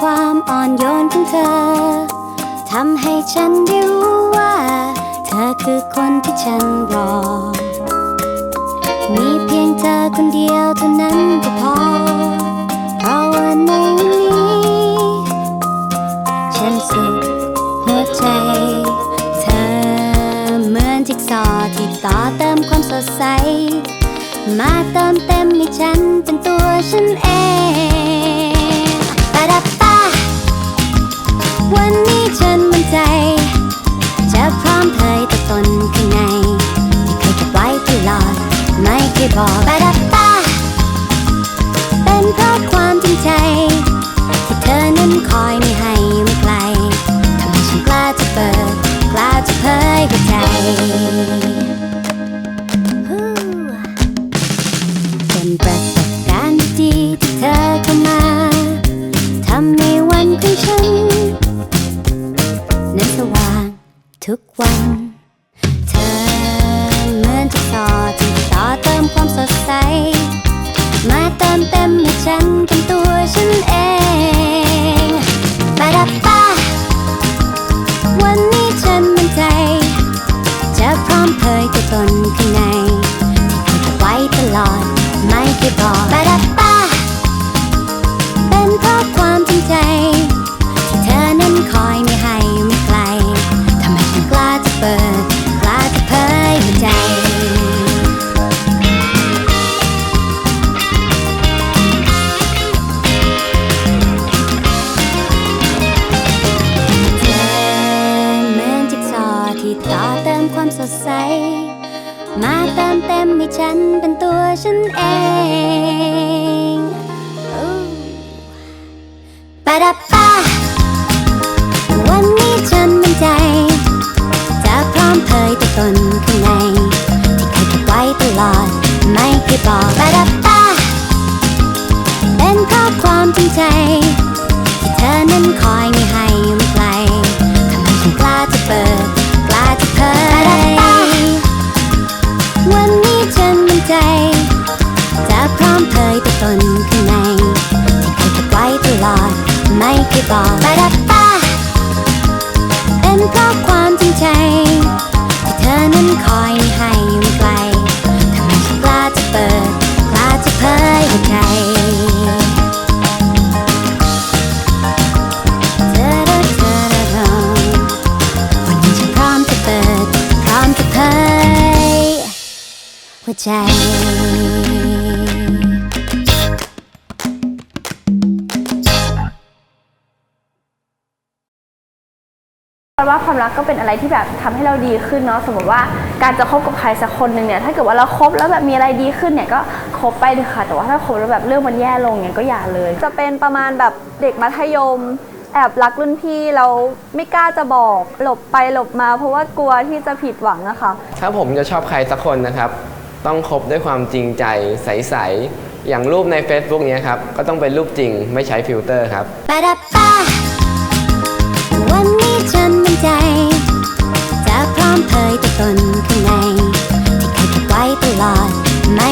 ความอ่อนโยนของเธอทำให้ฉันได้รู้ว่า เธอคือคนที่ฉันรอ มีเพียงเธอคนเดียวเท่านั้นก็พอ เพราะว่าในวันนี้ ฉันสุขหัวใจ เธอเหมือนจิ๊กซอว์ที่ต่อเติมความสดใส มาเติมเต็มให้ฉันเป็นตัวฉันเอง ปะปะวันนี้ฉันมั่นใจ จะพร้อมเผยตัวตนข้างใน ที่เคยเก็บไว้ตลอด ไม่เคยบอกปะดับปะเป็นเพราะความจริงใจ ที่เธอนั้นคอยไม่ให้ไม่ไกลทำให้ฉันกล้าจะเปิด กล้าจะเผยหัวใจเป็นประสบการณ์ดีที่เธอเข้ามาำให้วันของฉันนั้นสว่างทุกวัน เธอเหมือนจิ๊กซอที่ต่อเติมความสดใส มาเติมเต็มให้ฉันเป็นตัวฉันเองปะดับปะวันนี้ฉันมั่นใจ จะพร้อมเผยตัวตนข้างในที่เคยเก็บไว้ตลอดไม่เคยบอกปะดับปะ อยไม่ให้ไม่ไกลทำให้ฉันกล้าจะเปิด กล้าจะเผยหัวใจ เธอเหมือนจิ๊กซอว์ที่ต่อเติมความสดใส มาเติมเต็มให้ฉันเป็นตัวฉันเองอู้ป อมเผยตัวตนข้างใน ที่เคยเก็บไว้ตลอด ไม่เคยบอกปะดับปะเป็นเพราะความจริงใจ ที่เธอนั้นคอยไม่ให้ไม่ไกลทำให้ฉันกล้าจะเปิด กล้าจะเผยวันนี้ฉันมั่นใจ จะพร้อมเผยตัวตนข้างใน ที่เคยเก็บไว้ตลอด ไม่เคยบอกปะดับปะเป็นเพราะความจริงใจ เธอนั้นคอยให้ไม่ไกลทำไมฉันกล้าจะเปิด กล้าจะเผยหัวใจเธอเธอเธอเธอวันนี้ฉันพร้อมจะเปิด พร้อมจะเผยหัวใจ ว่าความรักก็เป็นอะไรที่แบบทำให้เราดีขึ้นเนาะสมมติว่าการจะคบกับใครสักคนหนึ่งเนี่ยถ้าเกิดว่าเราคบแล้วแบบมีอะไรดีขึ้นเนี่ยก็คบไปเถอะค่ะแต่ว่าถ้าคบแล้วแบบเรื่องมันแย่ลงเนี่ยก็อย่าเลย จะเป็นประมาณแบบเด็กมัธยม แอบรักรุ่นพี่แล้วไม่กล้าจะบอกหลบไปหลบมา เพราะว่ากลัวที่จะผิดหวังอะค่ะถ้าผมจะชอบใครสักคนนะครับ ต้องคบด้วยความจริงใจใสๆอย่างรูปใน Facebook เนี้ยครับก็ต้องเป็นรูปจริงไม่ใช้ฟิลเตอร์ครับ ตนข้างในที่เคยเก็บไว้ตลอดไม่